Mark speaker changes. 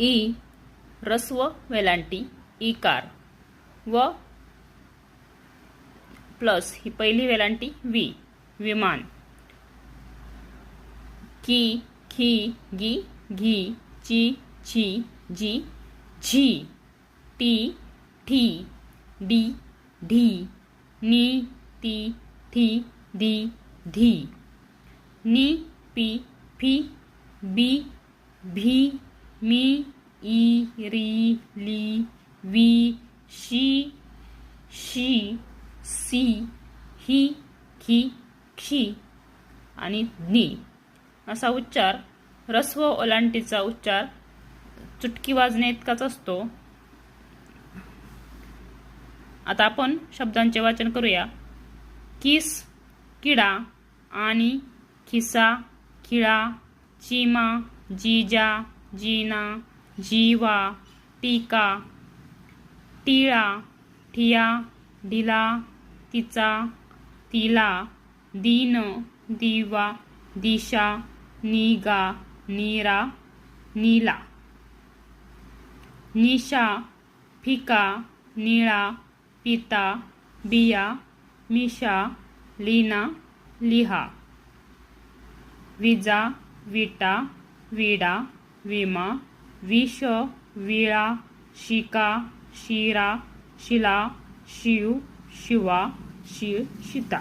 Speaker 1: E रस्व वेलांटी इकार व प्लस ही पहिली वेलांटी वी विमान. की खी गी घी ची छी जी झी टी ठी डी ढी नी ती थी दी धी. नी पी फी बी भी मी ई री ली वी शी शी सी ही खी क्षी आणि नी असा उच्चार रस्व ओलांटीचा उच्चार चुटकी वाजणे इतकाच असतो. आता आपण शब्दांचे वाचन करूया. किस किडा आणि खिसा खिळा चिमा जिजा जीना जीवा टीका टिळा ठिया ढिला तिचा तिला दीन दिवा दिशा निगा नीरा नीला. निशा फिका निळा पिता बिया मिशा लीना लिहा. विजा विटा विडा विमा विष विळा शिका शिरा शिला शिव शिवा शिळ शिता.